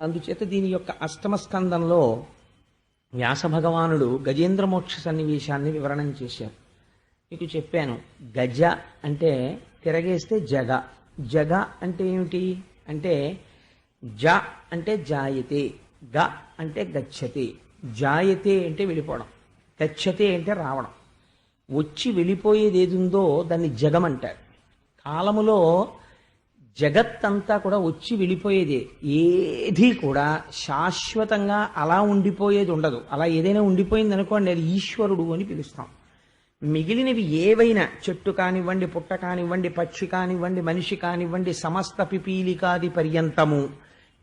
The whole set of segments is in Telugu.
అందుచేత దీని యొక్క అష్టమ స్కందంలో వ్యాస భగవానుడు గజేంద్ర మోక్ష సన్నివేశాన్ని వివరణం చేశారు. మీకు చెప్పాను గజ అంటే తిరగేస్తే జగ. జగ అంటే ఏమిటి? అంటే జ అంటే జాయతే గ అంటే గచ్చతే. జాయతే అంటే వెళ్ళిపోవడం గచ్చతే అంటే రావడం. వచ్చి వెళ్ళిపోయేది ఏది ఉందో దాన్ని జగమంటారు. కాలములో జగత్తంతా కూడా వచ్చి వెళ్ళిపోయేదే. ఏది కూడా శాశ్వతంగా అలా ఉండిపోయేది ఉండదు. అలా ఏదైనా ఉండిపోయింది అనుకోండి అది ఈశ్వరుడు అని పిలుస్తాం. మిగిలినవి ఏవైనా చెట్టు కానివ్వండి పుట్ట కానివ్వండి పక్షి కానివ్వండి మనిషి కానివ్వండి సమస్త పిపీలికాది పర్యంతము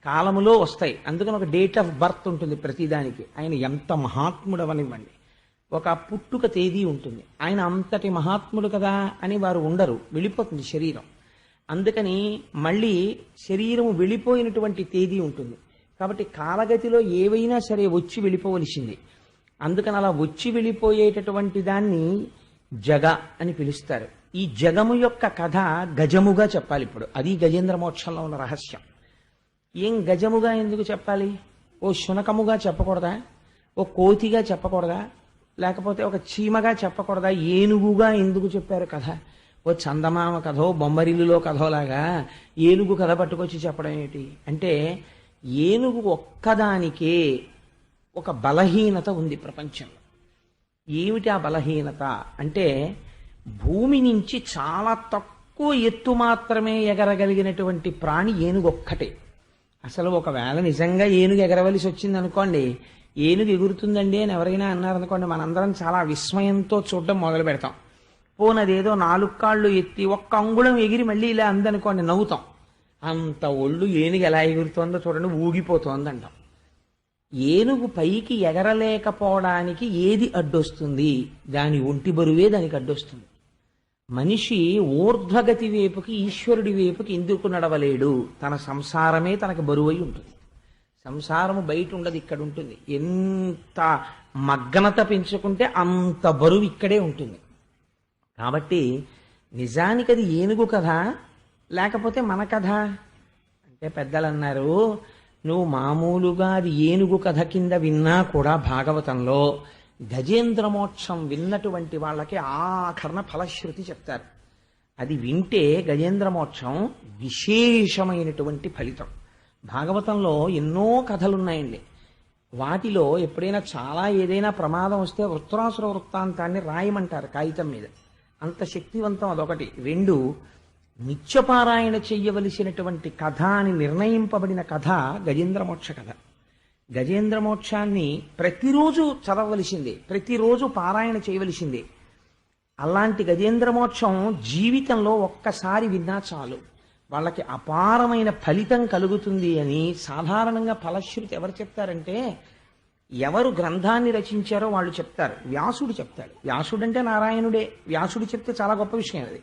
కాలములో వస్తాయి. అందుకని ఒక డేట్ ఆఫ్ బర్త్ ఉంటుంది ప్రతిదానికి. ఆయన ఎంత మహాత్ముడవనివ్వండి. ఒక పుట్టుక తేదీ ఉంటుంది. ఆయన అంతటి మహాత్ముడు కదా అని వారు ఉండరు. వెళ్ళిపోతుంది శరీరం. అందుకని మళ్ళీ శరీరం వెళ్ళిపోయినటువంటి తేదీ ఉంటుంది. కాబట్టి కాలగతిలో ఏవైనా సరే వచ్చి వెళ్ళిపోవలసింది. అందుకని అలా వచ్చి వెళ్ళిపోయేటటువంటి దాన్ని జగ అని పిలుస్తారు. ఈ జగము యొక్క కథ గజముగా చెప్పాలి ఇప్పుడు. అది గజేంద్ర మోక్షంలో ఉన్న రహస్యం. ఏం గజముగా ఎందుకు చెప్పాలి? ఓ శునకముగా చెప్పకూడదా? ఓ కోతిగా చెప్పకూడదా? లేకపోతే ఒక చీమగా చెప్పకూడదా? ఏనుగుగా ఎందుకు చెప్పారు కథ? ఓ చందమామ కథో బొమ్మరిల్లులో కథోలాగా ఏనుగు కథ పట్టుకొచ్చి చెప్పడం ఏమిటి అంటే ఏనుగు ఒక్కదానికే ఒక బలహీనత ఉంది ప్రపంచంలో. ఏమిటి ఆ బలహీనత? అంటే భూమి నుంచి చాలా తక్కువ ఎత్తు మాత్రమే ఎగరగలిగినటువంటి ప్రాణి ఏనుగు ఒక్కటే. అసలు ఒకవేళ నిజంగా ఏనుగు ఎగరవలసి వచ్చింది అనుకోండి ఏనుగు ఎగురుతుందండి అని ఎవరైనా అన్నారనుకోండి మనందరం చాలా విస్మయంతో చూడడం మొదలు పెడతాం పోనదేదో నాలుగు కాళ్ళు ఎత్తి ఒక్క అంగుళం ఎగిరి మళ్ళీ ఇలా అందనుకోండి నవ్వుతాం. అంత ఒళ్ళు ఏనుగు ఎలా ఎగురుతోందో చూడండి ఊగిపోతోంది అంటాం ఏనుగు పైకి ఎగరలేకపోవడానికి ఏది అడ్డొస్తుంది? దాని ఒంటి బరువే దానికి అడ్డొస్తుంది. మనిషి ఊర్ధ్వగతి వైపుకి ఈశ్వరుడి వైపుకి ఎందుకు నడవలేడు? తన సంసారమే తనకు బరువై ఉంటుంది. సంసారము బయట ఉండదు ఇక్కడ ఉంటుంది. ఎంత మగ్నత పెంచుకుంటే అంత బరువు ఇక్కడే ఉంటుంది. కాబట్టి నిజానికి అది ఏనుగు కథ లేకపోతే మన కథ? అంటే పెద్దలు అన్నారు నువ్వు మామూలుగా అది ఏనుగు కథ కింద విన్నా కూడా భాగవతంలో గజేంద్ర మోక్షం విన్నటువంటి వాళ్ళకి ఆఖరణ ఫలశ్రుతి చెప్తారు. అది వింటే గజేంద్ర మోక్షం విశేషమైనటువంటి ఫలితం. భాగవతంలో ఎన్నో కథలున్నాయండి. వాటిలో ఎప్పుడైనా చాలా ఏదైనా ప్రమాదం వస్తే వృత్రాసుర వృత్తాంతాన్ని రాయమంటారు కాగితం మీద. అంత శక్తివంతం అదొకటి. రెండు నిత్యపారాయణ చెయ్యవలసినటువంటి కథ అని నిర్ణయింపబడిన కథ గజేంద్రమోక్ష కథ. గజేంద్రమోక్షాన్ని ప్రతిరోజు చదవలసిందే ప్రతిరోజు పారాయణ చేయవలసిందే. అలాంటి గజేంద్రమోక్షం జీవితంలో ఒక్కసారి విన్నా చాలు. వాళ్ళకి అపారమైన ఫలితం కలుగుతుంది అని సాధారణంగా ఫలశ్రుతి ఎవరు చెప్తారంటే ఎవరు గ్రంథాన్ని రచించారో వాళ్ళు చెప్తారు. వ్యాసుడు చెప్తాడు. వ్యాసుడు అంటే నారాయణుడే. వ్యాసుడు చెప్తే చాలా గొప్ప విషయం అది.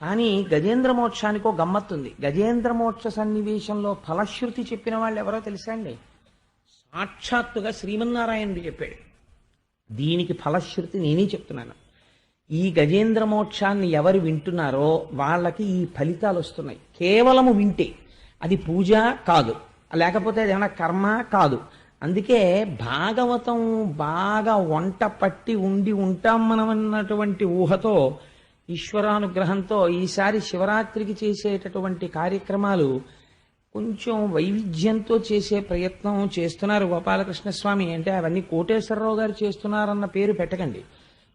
కానీ గజేంద్ర మోక్షానికో గమ్మత్తుంది గజేంద్ర మోక్ష సన్నివేశంలో ఫలశ్రుతి చెప్పిన వాళ్ళు ఎవరో తెలుసా అండి? సాక్షాత్తుగా శ్రీమన్నారాయణుడు చెప్పాడు. దీనికి ఫలశ్రుతి నేనే చెప్తున్నాను. ఈ గజేంద్ర మోక్షాన్ని ఎవరు వింటున్నారో వాళ్ళకి ఈ ఫలితాలు వస్తున్నాయి. కేవలము వింటే అది పూజ కాదు. లేకపోతే అది ఏమైనా కర్మ కాదు. అందుకే భాగవతం బాగా వంట పట్టి ఉండి ఉంటాం మనం అన్నటువంటి ఊహతో ఈశ్వరానుగ్రహంతో ఈసారి శివరాత్రికి చేసేటటువంటి కార్యక్రమాలు కొంచెం వైవిధ్యంతో చేసే ప్రయత్నం చేస్తున్నారు గోపాలకృష్ణ స్వామి అంటే అవన్నీ కోటేశ్వరరావు గారు చేస్తున్నారన్న పేరు పెట్టకండి.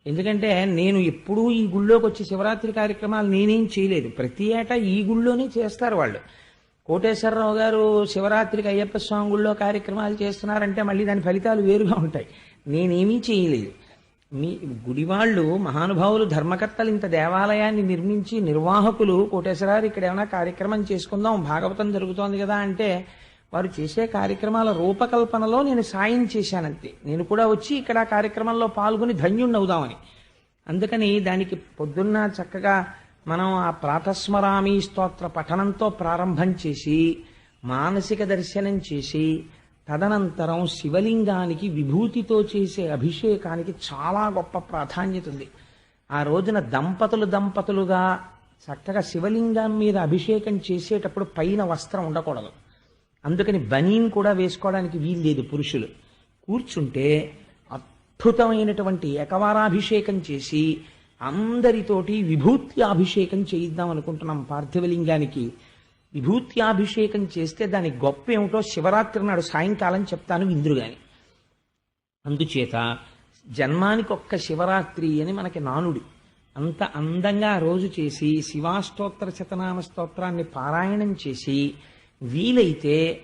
ఎందుకంటే నేను ఎప్పుడూ ఈ గుళ్ళోకి వచ్చి శివరాత్రి కార్యక్రమాలు నేనేం చేయలేదు. ప్రతి ఏటా ఈ గుళ్ళోనే చేస్తారు వాళ్ళు. కోటేశ్వరరావు గారు శివరాత్రికి అయ్యప్ప స్వామి గుళ్ళో కార్యక్రమాలు చేస్తున్నారంటే మళ్ళీ దాని ఫలితాలు వేరుగా ఉంటాయి. నేనేమీ చేయలేదు. మీ గుడివాళ్ళు మహానుభావులు ధర్మకర్తలు ఇంత దేవాలయాన్ని నిర్మించి నిర్వాహకులు కోటేశ్వరారు ఇక్కడ ఏమైనా కార్యక్రమం చేసుకుందాం భాగవతం జరుగుతోంది కదా అంటే వారు చేసే కార్యక్రమాల రూపకల్పనలో నేను సాయం చేశానంతే. నేను కూడా వచ్చి ఇక్కడ కార్యక్రమంలో పాల్గొని ధన్యుణ్ణి అవుదామని అందుకని దానికి పొద్దున్న చక్కగా మనం ఆ ప్రాతస్మరామి స్తోత్ర పఠనంతో ప్రారంభం చేసి మానసిక దర్శనం చేసి తదనంతరం శివలింగానికి విభూతితో చేసే అభిషేకానికి చాలా గొప్ప ప్రాధాన్యత ఉంది. ఆ రోజున దంపతులు దంపతులుగా చక్కగా శివలింగం మీద అభిషేకం చేసేటప్పుడు పైన వస్త్రం ఉండకూడదు. అందుకని బనీన్ కూడా వేసుకోవడానికి వీలు లేదు పురుషులు. కూర్చుంటే అద్భుతమైనటువంటి ఏకవారాభిషేకం చేసి అందరితోటి విభూత్యాభిషేకం చేయిద్దాం అనుకుంటున్నాం పార్థివలింగానికి. విభూత్యాభిషేకం చేస్తే దాని గొప్ప ఏమిటో శివరాత్రి నాడు సాయంకాలం చెప్తాను ఇంద్రుగాని. అందుచేత జన్మానికి ఒక్క శివరాత్రి అని మనకి నానుడి. అంత అందంగా రోజు చేసి శివాస్తోత్ర శతనామ స్తోత్రాన్ని పారాయణం చేసి వీలైతే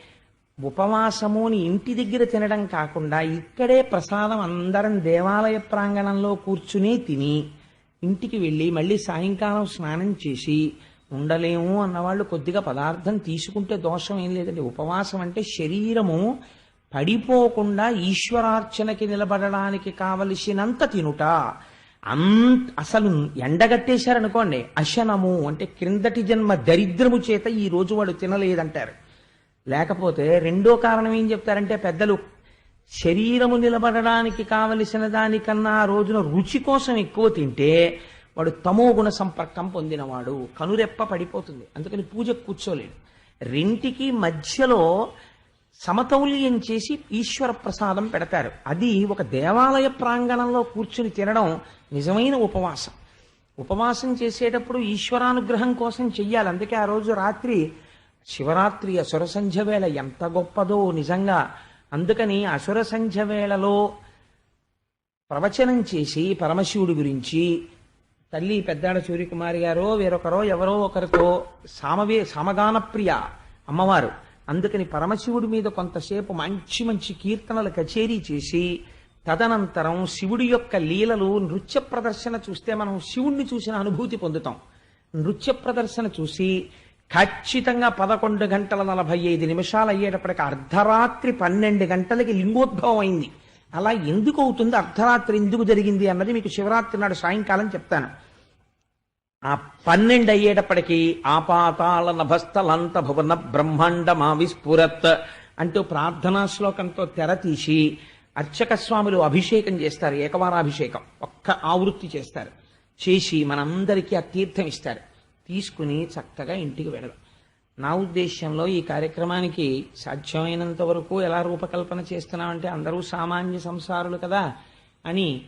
ఉపవాసముని ఇంటి దగ్గర తినడం కాకుండా ఇక్కడే ప్రసాదం అందరం దేవాలయ ప్రాంగణంలో కూర్చునే తిని ఇంటికి వెళ్ళి మళ్ళీ సాయంకాలం స్నానం చేసి ఉండలేము అన్నవాళ్ళు కొద్దిగా పదార్థం తీసుకుంటే దోషం ఏం లేదండి. ఉపవాసం అంటే శరీరము పడిపోకుండా ఈశ్వరార్చనకి నిలబడడానికి కావలసినంత తినుట. అంత అసలు ఎండగట్టేశారనుకోండి అశనము అంటే క్రిందటి జన్మ దరిద్రము చేత ఈ రోజు వాడు తినలేదంటారు. లేకపోతే రెండో కారణం ఏం చెప్తారంటే పెద్దలు శరీరము నిలబడడానికి కావలసిన దానికన్నా ఆ రోజున రుచి కోసం ఎక్కువ తింటే వాడు తమో గుణ సంపర్కం పొందినవాడు. కనురెప్ప పడిపోతుంది. అందుకని పూజ కూర్చోలేడు రెంటికి మధ్యలో సమతౌల్యం చేసి ఈశ్వర ప్రసాదం పెడతారు. అది ఒక దేవాలయ ప్రాంగణంలో కూర్చుని తినడం నిజమైన ఉపవాసం. ఉపవాసం చేసేటప్పుడు ఈశ్వరానుగ్రహం కోసం చెయ్యాలి. అందుకే ఆ రోజు రాత్రి శివరాత్రి అసుర సంధ్య వేళ ఎంత గొప్పదో నిజంగా అందుకని అసుర సంధ్య వేళలో ప్రవచనం చేసి పరమశివుడి గురించి తల్లి పెద్దాడ సూర్యకుమారి గారో వేరొకరో ఎవరో ఒకరితో సామవే సమగానప్రియ అమ్మవారు. అందుకని పరమశివుడి మీద కొంతసేపు మంచి మంచి కీర్తనలు కచేరీ చేసి తదనంతరం శివుడి యొక్క లీలలు నృత్య ప్రదర్శన చూస్తే మనం శివుణ్ణి చూసిన అనుభూతి పొందుతాం. నృత్య ప్రదర్శన చూసి ఖచ్చితంగా పదకొండు గంటల నలభై ఐదు నిమిషాలు అయ్యేటప్పటికి అర్ధరాత్రి పన్నెండు గంటలకి లింగోద్భవం అయింది. అలా ఎందుకు అవుతుంది? అర్ధరాత్రి ఎందుకు జరిగింది అన్నది మీకు శివరాత్రి నాడు సాయంకాలం చెప్తాను. ఆ పన్నెండు అయ్యేటప్పటికీ ఆపాతాల నభస్థలంత భువన బ్రహ్మాండమా విస్ఫురత్ అంటూ ప్రార్థనా శ్లోకంతో తెర తీసి అర్చక స్వాములు అభిషేకం చేస్తారు ఏకవారాభిషేకం. ఒక్క ఆవృత్తి చేస్తారు. చేసి మనందరికీ ఆ తీర్థం ఇస్తారు. తీసుకుని చక్కగా ఇంటికి వెళ్ళడం. నా ఉద్దేశ్యంలో ఈ కార్యక్రమానికి సాధ్యమైనంత వరకు ఎలా రూపకల్పన చేస్తున్నామంటే అందరూ సామాన్య సంసారులు కదా అని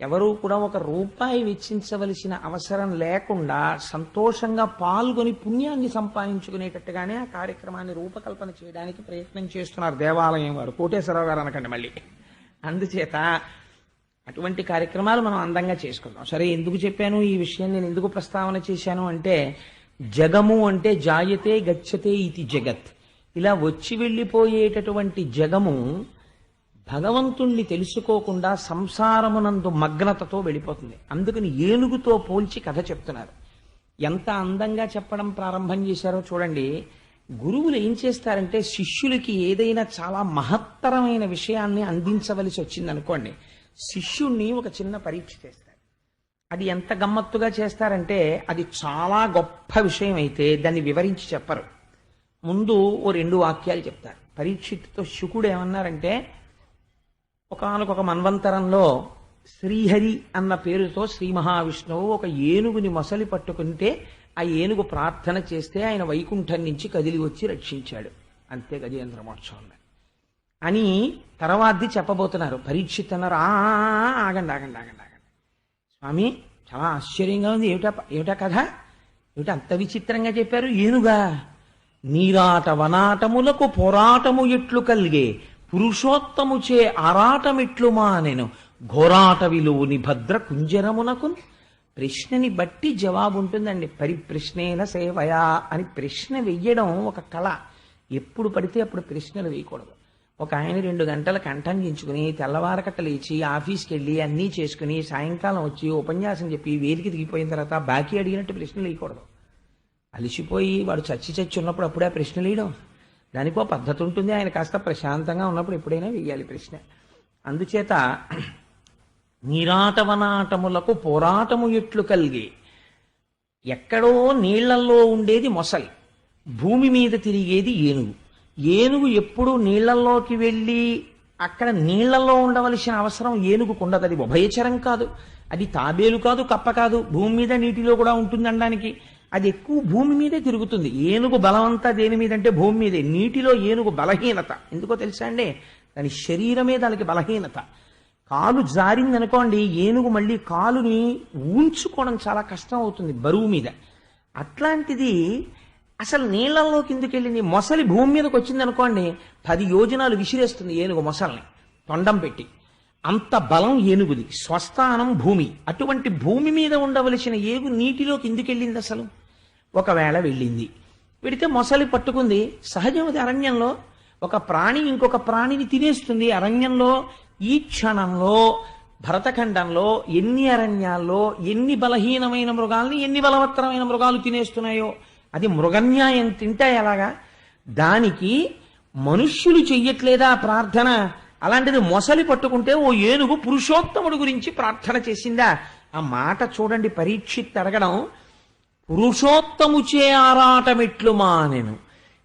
ఎవరూ కూడా ఒక రూపాయి వెచ్చించవలసిన అవసరం లేకుండా సంతోషంగా పాల్గొని పుణ్యాన్ని సంపాదించుకునేటట్టుగానే ఆ కార్యక్రమాన్ని రూపకల్పన చేయడానికి ప్రయత్నం చేస్తున్నారు దేవాలయం వారు. కోటేశ్వరరావు గారు అనకండి మళ్ళీ. అందుచేత అటువంటి కార్యక్రమాలు మనం అందంగా చేసుకుందాం. సరే ఎందుకు చెప్పాను ఈ విషయం నేను ఎందుకు ప్రస్తావన చేశాను అంటే జగము అంటే జాయతే గచ్చతే ఇది జగత్. ఇలా వచ్చి వెళ్ళిపోయేటటువంటి జగము భగవంతుణ్ణి తెలుసుకోకుండా సంసారమునందు మగ్నతతో వెళ్ళిపోతుంది. అందుకని ఏనుగుతో పోల్చి కథ చెప్తున్నారు. ఎంత అందంగా చెప్పడం ప్రారంభం చేశారో చూడండి. గురువులు ఏం చేస్తారంటే శిష్యులకి ఏదైనా చాలా మహత్తరమైన విషయాన్ని అందించవలసి వచ్చింది అనుకోండి శిష్యుణ్ణి ఒక చిన్న పరీక్ష చేస్తారు. అది ఎంత గమ్మత్తుగా చేస్తారంటే అది చాలా గొప్ప విషయం అయితే దాన్ని వివరించి చెప్పరు. ముందు ఓ రెండు వాక్యాలు చెప్తారు. పరీక్షిత్తుతో శుకుడు ఏమన్నారంటే ఒకనొక మన్వంతరంలో శ్రీహరి అన్న పేరుతో శ్రీ మహావిష్ణువు ఒక ఏనుగుని మొసలి పట్టుకుంటే ఆ ఏనుగు ప్రార్థన చేస్తే ఆయన వైకుంఠం నుంచి కదిలి వచ్చి రక్షించాడు. అంతే గజేంద్ర మోక్షంలో అని తర్వాతది చెప్పబోతున్నారు. పరీక్షిత్ అన్నారు ఆగండి ఆగండి ఆగండి ఆగండి. స్వామి చాలా ఆశ్చర్యంగా ఉంది. ఏమిటా ఏమిటా కథ? ఏమిటా అంత విచిత్రంగా చెప్పారు? ఏనుగా. నీరాట వనాటములకు పోరాటము ఎట్లు కలిగే? పురుషోత్తముచే ఆరాటమిట్లు మానెను. విలువుని భద్ర కుంజరమునకు ప్రశ్నని బట్టి జవాబు ఉంటుందండి పరిప్రశ్నేన సేవయా అని ప్రశ్న వెయ్యడం ఒక కళ. ఎప్పుడు పడితే అప్పుడు ప్రశ్నలు వేయకూడదు. ఒక ఆయన రెండు గంటల కంఠం గించుకుని తెల్లవారకట్ట లేచి ఆఫీస్కి వెళ్ళి అన్నీ చేసుకుని సాయంకాలం వచ్చి ఉపన్యాసం చెప్పి వేలికి దిగిపోయిన తర్వాత బాకీ అడిగినట్టు ప్రశ్నలు వేయకూడదు. అలిసిపోయి వాడు చచ్చి చచ్చి ఉన్నప్పుడు అప్పుడే ఆ ప్రశ్నలు వేయడం. దానికో పద్ధతి ఉంటుంది. ఆయన కాస్త ప్రశాంతంగా ఉన్నప్పుడు ఎప్పుడైనా వేయాలి ప్రశ్న. అందుచేత నీరాటవనాటములకు పోరాటము ఎట్లు కలిగి? ఎక్కడో నీళ్ళల్లో ఉండేది మొసలి. భూమి మీద తిరిగేది ఏనుగు. ఏనుగు ఎప్పుడు నీళ్ళలోకి వెళ్ళి అక్కడ నీళ్ళలో ఉండవలసిన అవసరం ఏనుగుకు ఉండదు అది ఉభయచరం కాదు. అది తాబేలు కాదు కప్ప కాదు. భూమి మీద నీటిలో కూడా ఉంటుంది అనడానికి అది ఎక్కువ భూమి మీదే తిరుగుతుంది. ఏనుగు బలమంతా దేని మీద అంటే భూమి మీదే. నీటిలో ఏనుగు బలహీనత. ఎందుకో తెలుసా అండి? దాని శరీరమే దానికి బలహీనత. కాలు జారిందనుకోండి ఏనుగు మళ్ళీ కాలుని ఊంచుకోవడం చాలా కష్టం అవుతుంది బరువు మీద. అట్లాంటిది అసలు నీళ్ళలో కిందకెళ్ళింది మొసలి భూమి మీదకి వచ్చింది అనుకోండి పది యోజనాలు విసిరేస్తుంది ఏనుగు మొసల్ని. తొండం పెట్టి. అంత బలం ఏనుగుది. స్వస్థానం భూమి. అటువంటి భూమి మీద ఉండవలసిన ఏగు నీటిలో కిందికెళ్ళింది అసలు. ఒకవేళ వెళ్ళింది. పెడితే మొసలి పట్టుకుంది. సహజమది అరణ్యంలో. ఒక ప్రాణి ఇంకొక ప్రాణిని తినేస్తుంది. అరణ్యంలో ఈ క్షణంలో భరతఖండంలో ఎన్ని అరణ్యాల్లో ఎన్ని బలహీనమైన మృగాల్ని ఎన్ని బలవత్తరమైన మృగాలు తినేస్తున్నాయో అది మృగన్యాయం తింటే ఎలాగా? దానికి మనుష్యులు చెయ్యట్లేదా ప్రార్థన? అలాంటిది మొసలి పట్టుకుంటే ఓ ఏనుగు పురుషోత్తముడు గురించి ప్రార్థన చేసిందా? ఆ మాట చూడండి పరీక్షిత్ అడగడం పురుషోత్తముచే ఆరాటమిట్లు మానెను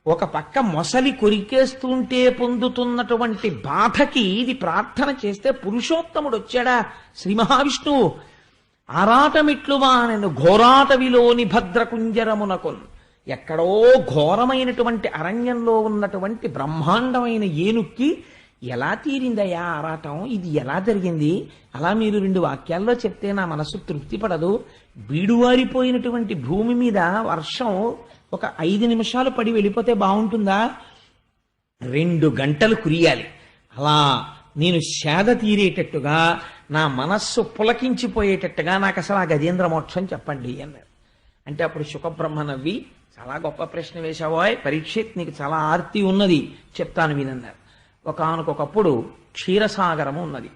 ఒక పక్క మొసలి కొరికేస్తుంటే పొందుతున్నటువంటి బాధకి ఇది ప్రార్థన చేస్తే పురుషోత్తముడు వచ్చాడా? శ్రీ మహావిష్ణువు ఆరాటమిట్లు మానెను ఘోరాటవిలోని భద్రకుంజరమునకొన్. ఎక్కడో ఘోరమైనటువంటి అరణ్యంలో ఉన్నటువంటి బ్రహ్మాండమైన ఏనుక్కి ఎలా తీరిందయ్యా ఆరాటం? ఇది ఎలా జరిగింది? అలా మీరు రెండు వాక్యాల్లో చెప్తే నా మనసు తృప్తి పడదు. బీడువారిపోయినటువంటి భూమి మీద వర్షం ఒక ఐదు నిమిషాలు పడి వెళ్ళిపోతే బాగుంటుందా? రెండు గంటలు కురియాలి. అలా నేను శాద తీరేటట్టుగా నా మనస్సు పులకించిపోయేటట్టుగా నాకు అసలు ఆ గజేంద్ర మోక్షం చెప్పండి అన్నారు. అంటే అప్పుడు సుఖబ్రహ్మ నవ్వి చాలా గొప్ప ప్రశ్న వేశావోయ్ పరీక్షిత్ నీకు చాలా ఆర్తి ఉన్నది చెప్తాను వినన్నారు ఒకనకొకప్పుడు క్షీరసాగరము ఉన్నది.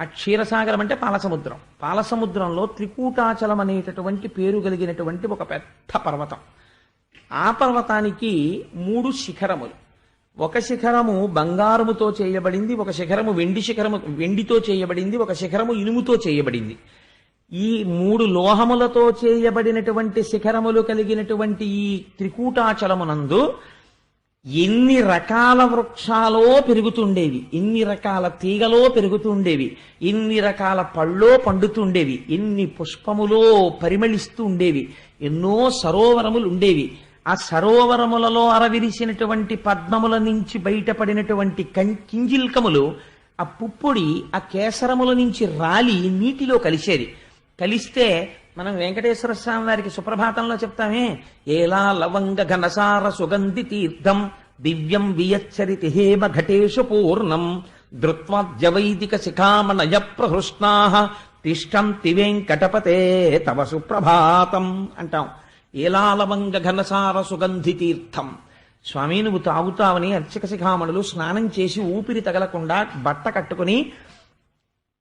ఆ క్షీరసాగరం అంటే పాలసముద్రం. పాలసముద్రంలో త్రికూటాచలం అనేటటువంటి పేరు కలిగినటువంటి ఒక పెద్ద పర్వతం. ఆ పర్వతానికి మూడు శిఖరములు. ఒక శిఖరము బంగారముతో చేయబడింది ఒక శిఖరము వెండి శిఖరము వెండితో చేయబడింది ఒక శిఖరము ఇనుముతో చేయబడింది. ఈ మూడు లోహములతో చేయబడినటువంటి శిఖరములు కలిగినటువంటి ఈ త్రికూటాచలమునందు ఎన్ని రకాల వృక్షాలో పెరుగుతుండేవి ఎన్ని రకాల తీగలో పెరుగుతుండేవి ఎన్ని రకాల పళ్ళో పండుతుండేవి ఎన్ని పుష్పములో పరిమళిస్తూ ఉండేవి ఎన్నో సరోవరములు ఉండేవి. ఆ సరోవరములలో అరవిరిసినటువంటి పద్మముల నుంచి బయటపడినటువంటి కం- కింజిల్కములు ఆ పుప్పొడి ఆ కేసరముల నుంచి రాలి నీటిలో కలిసేది. కలిస్తే మనం వెంకటేశ్వర స్వామి వారికి సుప్రభాతంలో చెప్తామే. ఏలా లవంగ ఘనసార సుగంధి తీర్థం దివ్యం వియచ్చరితి హేమ ఘటేషు పూర్ణం ధృత్వాద్యవైదిక శిఖామణయ ప్రహృష్ణా తిష్టంతి వెంకటపతే తవ సుప్రభాతం అంటాం. ఏలాలవంగ ఘనసార సుగంధి తీర్థం. స్వామి నువ్వు తాగుతావని అర్చక శిఖామణులు స్నానం చేసి ఊపిరి తగలకుండా బట్ట కట్టుకుని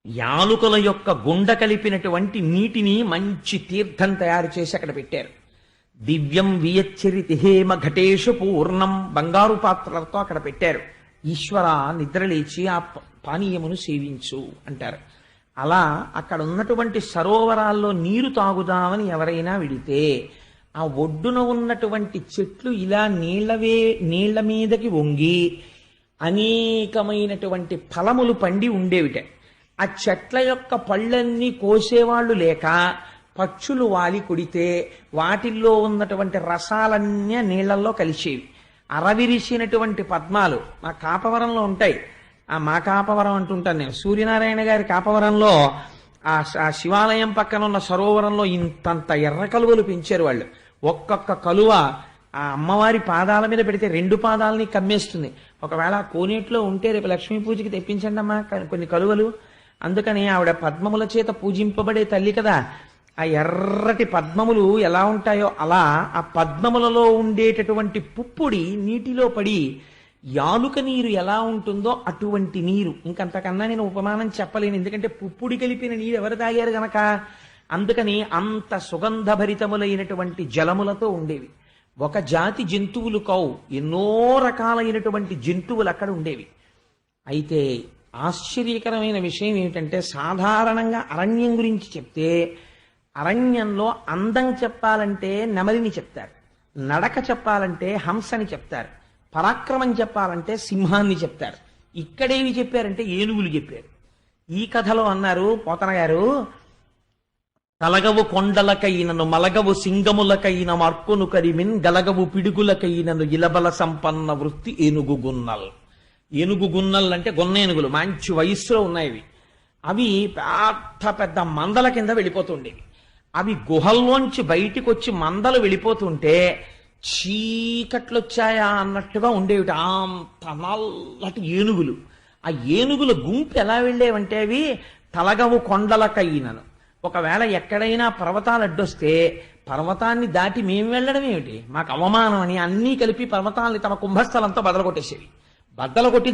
యాలుకల యొక్క గుండ కలిపినటువంటి నీటిని మంచి తీర్థం తయారు చేసి అక్కడ పెట్టారు. దివ్యం వియచ్చరితి హేమ ఘటేషు పూర్ణం బంగారు పాత్రలతో అక్కడ పెట్టారు. ఈశ్వర నిద్రలేచి ఆ పానీయమును సేవించు అంటారు. అలా అక్కడ ఉన్నటువంటి సరోవరాల్లో నీరు తాగుదామని ఎవరైనా విడితే ఆ ఒడ్డున ఉన్నటువంటి చెట్లు ఇలా నీళ్ళవే నీళ్ళ మీదకి వంగి అనేకమైనటువంటి ఫలములు పండి ఉండేవిట. ఆ చెట్ల యొక్క పళ్ళన్నీ కోసేవాళ్ళు లేక పక్షులు వాలి కొడితే వాటిల్లో ఉన్నటువంటి రసాలన్నీ నీళ్ళల్లో కలిసేవి. అరవిరిసినటువంటి పద్మాలు మా కాపవరంలో ఉంటాయి. ఆ మా కాపవరం అంటుంటాను నేను. సూర్యనారాయణ గారి కాపవరంలో ఆ ఆ శివాలయం పక్కన ఉన్న సరోవరంలో ఇంతంత ఎర్ర కలువలు పెంచారు వాళ్ళు. ఒక్కొక్క కలువ ఆ అమ్మవారి పాదాల మీద పెడితే రెండు పాదాలని కమ్మేస్తుంది. ఒకవేళ ఆ కోనేట్లో ఉంటే రేపు లక్ష్మీ పూజకి తెప్పించండి అమ్మా కొన్ని కలువలు. అందుకని ఆవిడ పద్మముల చేత పూజింపబడే తల్లి కదా. ఆ ఎర్రటి పద్మములు ఎలా ఉంటాయో అలా ఆ పద్మములలో ఉండేటటువంటి పుప్పుడి నీటిలో పడి యాలుక నీరు ఎలా ఉంటుందో అటువంటి నీరు. ఇంకంతకన్నా నేను ఉపమానం చెప్పలేను. ఎందుకంటే పుప్పుడి కలిపిన నీరు ఎవరు తాగారు గనక? అందుకని అంత సుగంధభరితములైనటువంటి జలములతో ఉండేవి. ఒక జాతి జంతువులు కావు. ఎన్నో రకాలైనటువంటి జంతువులు అక్కడ ఉండేవి. అయితే ఆశ్చర్యకరమైన విషయం ఏమిటంటే సాధారణంగా అరణ్యం గురించి చెప్తే అరణ్యంలో అందం చెప్పాలంటే నెమలిని చెప్తారు. నడక చెప్పాలంటే హంసని చెప్తారు. పరాక్రమం చెప్పాలంటే సింహాన్ని చెప్తారు. ఇక్కడేవి చెప్పారంటే ఏనుగులు చెప్పారు. ఈ కథలో అన్నారు పోతన గారు తలగవు కొండలకైనను మలగవు సింగములకైన మార్కును కరిమిన్ గలగవు పిడుగులకైనను ఇలబల సంపన్న వృత్తి ఏనుగు గున్నల్. ఏనుగు గున్నలంటే అంటే గొన్న ఏనుగులు మంచి వయస్సులో ఉన్నాయి అవి పెద్ద పెద్ద మందల కింద వెళ్ళిపోతుండేవి. అవి గుహల్లోంచి బయటికి వచ్చి మందలు వెళ్ళిపోతుంటే చీకట్లొచ్చాయా అన్నట్టుగా ఉండేవి అంత నల్లటి ఏనుగులు. ఆ ఏనుగుల గుంపు ఎలా వెళ్ళేవంటే అవి తలగవు కొండలకయ్యినను ఒకవేళ ఎక్కడైనా పర్వతాలు అడ్డొస్తే పర్వతాన్ని దాటి మేము వెళ్ళడం ఏమిటి మాకు అవమానం అని అన్నీ కలిపి పర్వతాన్ని తమ కుంభస్థలంతో బదలగొట్టేసేవి. బద్దలు కొట్టి